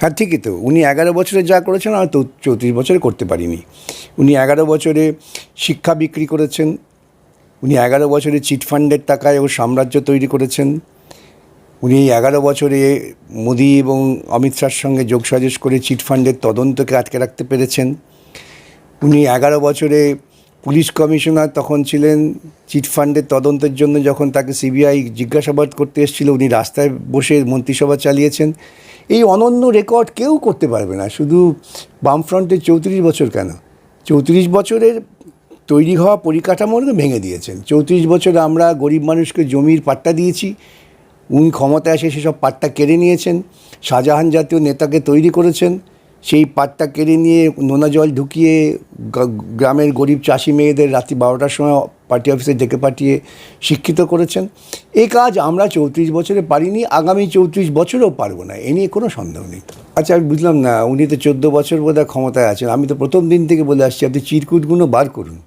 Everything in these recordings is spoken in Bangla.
হ্যাঁ ঠিকই তো। উনি এগারো বছরে যা করেছেন, আমি তো চৌত্রিশ বছরে করতে পারিনি। উনি এগারো বছরে শিক্ষা বিক্রি করেছেন, উনি এগারো বছরে চিটফান্ডের টাকায় ও সাম্রাজ্য তৈরি করেছেন, উনি এগারো বছরে মোদি এবং অমিত শাহর সঙ্গে যোগসাজশ করে চিটফান্ডের তদন্তকে আটকে রাখতে পেরেছেন, উনি এগারো বছরে পুলিশ কমিশনার তখন ছিলেন চিটফান্ডের তদন্তের জন্য যখন তাকে সিবিআই জিজ্ঞাসাবাদ করতে এসেছিল, উনি রাস্তায় বসে মন্ত্রিসভা চালিয়েছেন। এই অনন্য রেকর্ড কেউ করতে পারবে না, শুধু বামফ্রন্টের চৌত্রিশ বছর কেন? চৌত্রিশ বছরের তৈরি হওয়া পরিকাঠামোকে ভেঙে দিয়েছেন। চৌত্রিশ বছরে আমরা গরিব মানুষকে জমির পাট্টা দিয়েছি, উনি ক্ষমতায় এসে সেসব পাট্টা কেড়ে নিয়েছেন, শাহজাহান জাতীয় নেতাকে তৈরি করেছেন সেই পাটটা কেড়ে নিয়ে নোনা জল ঢুকিয়ে গ্রামের গরিব চাষি মেয়েদের রাত্রি বারোটার সময় পার্টি অফিসে ডেকে পাঠিয়ে শিক্ষিত করেছেন। এই কাজ আমরা চৌত্রিশ বছরে পারিনি, আগামী চৌত্রিশ বছরেও পারব না, এ নিয়ে কোনো সন্দেহ নেই। আচ্ছা আমি বুঝলাম না, উনি তো চোদ্দ বছর বোধহয় ক্ষমতায় আছেন, আমি তো প্রথম দিন থেকে বলে আসছি, আপনি চিরকুটগুলো বার করুন।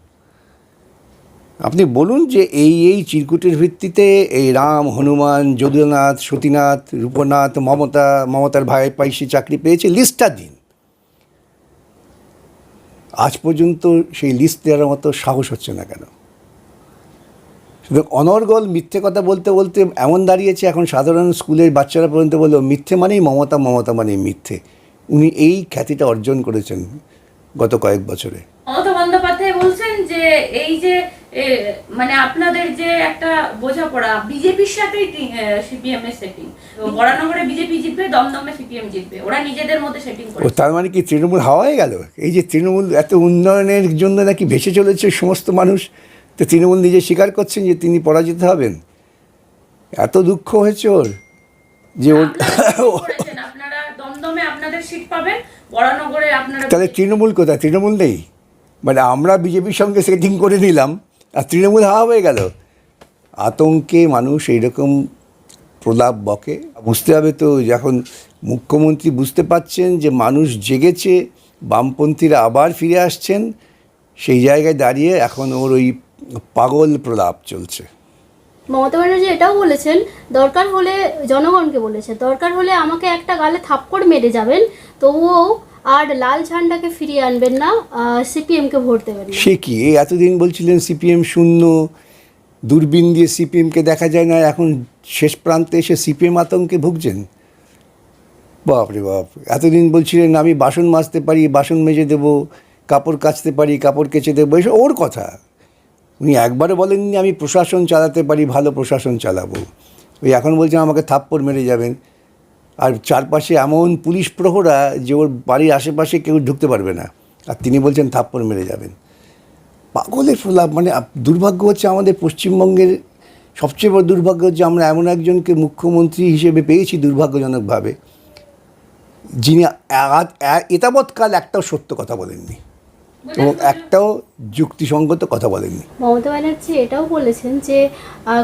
আপনি বলুন যে এই এই চিরকুটের ভিত্তিতে এই রাম, হনুমান, যদুনাথ, সতীনাথ, রূপনাথ, মমতা, মমতার ভাই পাইসি চাকরি পেয়েছে, লিস্টটা দিন। আজ পর্যন্ত সেই লিস্ট দেওয়ার মতো সাহস হচ্ছে না কেন? শুধু অনর্গল মিথ্যে কথা বলতে বলতে এমন দাঁড়িয়েছে এখন সাধারণ স্কুলের বাচ্চারা পর্যন্ত বলল, মিথ্যে মানেই মমতা মমতা মানেই মিথ্যে। উনি এই খ্যাতিটা অর্জন করেছেন গত কয়েক বছরে। যে এই যে মানে আপনাদের যে একটা বোঝাপড়া বিজেপির সাথেই সিপিএম এর সেটিং বরানগরে বিজেপি জিতবে দমদমে সিপিএম জিতবে। ওরা নিজেদের মধ্যে সেটিং করে তার মানে কি তৃণমূল হাওয়ায় গেল? এই যে তৃণমূল এত উন্নয়নের জন্য নাকি ভেসে চলেছে সমস্ত মানুষ তো তৃণমূল নিজে স্বীকার করছেন যে তিনি পরাজিত হবেন? এত দুঃখ হয়েছে ওর। যে ওর আপনারা দমদমে আপনাদের সিট পাবেন বরানগরে আপনারা তাহলে তৃণমূল কোথায়? তৃণমূল নেই? মানে আমরা বিজেপির সঙ্গে সেটিং করে নিলাম, আর তৃণমূল হাওয়া হয়ে গেল। আতঙ্কে মানুষ এইরকম প্রলাপ বকে। বুঝতে হবে তো, যখন মুখ্যমন্ত্রী বুঝতে পাচ্ছেন যে মানুষ জেগেছে, বামপন্থীরা আবার ফিরে আসছেন, সেই জায়গায় দাঁড়িয়ে এখন ওর ওই পাগল প্রলাপ চলছে। মমতা ব্যানার্জি এটাও বলেছেন, দরকার হলে জনগণকে বলেছে দরকার হলে আমাকে একটা গালে থাপ্পড় মেরে যাবেন, তবুও আর লাল ঝান্ডাকে ফিরিয়ে আনবেন না সিপিএমকে ভোট দেবেন সে কি? এতদিন বলছিলেন সিপিএম শূন্য, দূরবীন দিয়ে সিপিএমকে দেখা যায় না, এখন শেষ প্রান্তে এসে সিপিএম আতঙ্কে ভুগছেন? বাপরে বাপ, এতদিন বলছিলেন আমি বাসন মাজতে পারি, বাসন মেজে দেবো, কাপড় কাচতে পারি, কাপড় কেচে দেবো, এসব ওর কথা। উনি একবারও বলেননি আমি প্রশাসন চালাতে পারি, ভালো প্রশাসন চালাবো। ওই এখন বলছেন আমাকে থাপ্পড় মেরে যাবেন। আর চারপাশে এমন পুলিশ প্রহরা যে ওর বাড়ির আশেপাশে কেউ ঢুকতে পারবে না। আর তিনি বলছেন থাপ্পড় মেরে যাবেন। পাগলের প্রলাপ মানে দুর্ভাগ্য হচ্ছে আমাদের পশ্চিমবঙ্গের সবচেয়ে বড় দুর্ভাগ্য হচ্ছে আমরা এমন একজনকে মুখ্যমন্ত্রী হিসেবে পেয়েছি দুর্ভাগ্যজনকভাবে। যিনি এতাবৎকাল একটাও সত্য কথা বলেননি এবং একটাও যুক্তিসঙ্গত কথা বলেননি। মমতা ব্যানার্জি এটাও বলেছেন যে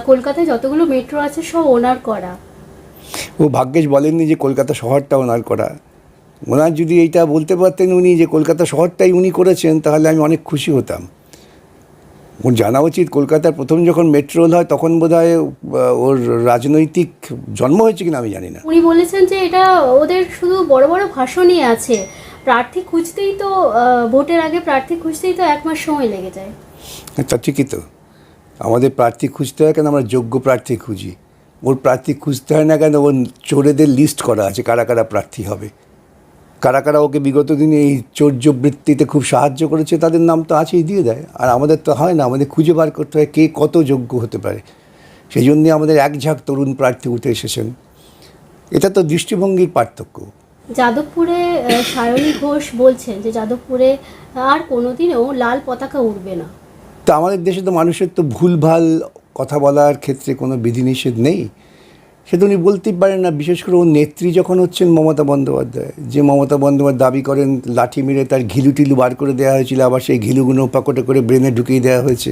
কলকাতায় যতগুলো মেট্রো আছে সব ওনার করা। ও ভাগ্যেশ বলেননি যে কলকাতা শহরটা ওনার করা। ওনার যদি এইটা বলতে পারতেন উনি যে কলকাতা শহরটাই উনি করেছেন তাহলে আমি অনেক খুশি হতাম। ওর জানা উচিত কলকাতার প্রথম যখন মেট্রোল হয় তখন বোধ ওর রাজনৈতিক জন্ম হয়েছে কিনা আমি জানি না। উনি বলেছেন যে এটা ওদের শুধু বড় বড় ভাষণই আছে। প্রার্থী খুঁজতেই তো ভোটের আগে প্রার্থী খুঁজতেই তো এক মাস সময় লেগে যায়। তা ঠিকই তো। আমাদের প্রার্থী খুঁজতে হয় কেন? আমরা যোগ্য প্রার্থী খুঁজি। ওর প্রার্থী খুঁজতে হয় না কেন? ওর চোরেদের লিস্ট করা আছে কারা কারা প্রার্থী হবে। কারা কারা ওকে বিগত দিনে এই চৌর্যবৃত্তিতে খুব সাহায্য করেছে তাদের নাম তো আছেই দিয়ে দেয়। আর আমাদের তো হয় না আমাদের খুঁজে বার করতে হয় কে কত যোগ্য হতে পারে। সেই জন্যে আমাদের এক ঝাঁক তরুণ প্রার্থী উঠে এসেছেন। এটা তো দৃষ্টিভঙ্গির পার্থক্য। যাদবপুরে সায়নী ঘোষ বলছেন যে যাদবপুরে আর কোনোদিনও লাল পতাকা উঠবে না। তো আমাদের দেশে তো মানুষের তো ভুলভাল কথা বলার ক্ষেত্রে কোনো বিধিনিষেধ নেই। সে তো উনি বলতেই পারেন না, বিশেষ করে ওর নেত্রী যখন হচ্ছেন মমতা বন্দ্যোপাধ্যায়, যে মমতা বন্দ্যোপাধ্যায় দাবি করেন লাঠি মেরে তার ঘিলু টিলু বার করে দেওয়া হয়েছিল, আবার সেই ঘিলুগুলো পাকটে করে ব্রেনে ঢুকিয়ে দেওয়া হয়েছে।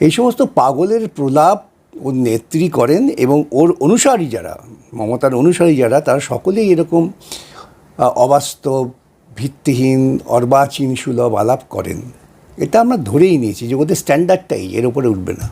এই সমস্ত পাগলের প্রলাপ ওর নেত্রী করেন এবং ওর অনুসারী যারা, মমতার অনুসারী যারা, তারা সকলেই এরকম অবাস্তব, ভিত্তিহীন, অর্বাচীন সুলভ আলাপ করেন। এটা আমরা ধরেই নিয়েছি যে ওদের স্ট্যান্ডার্ডটাই এর উপরে উঠবে না।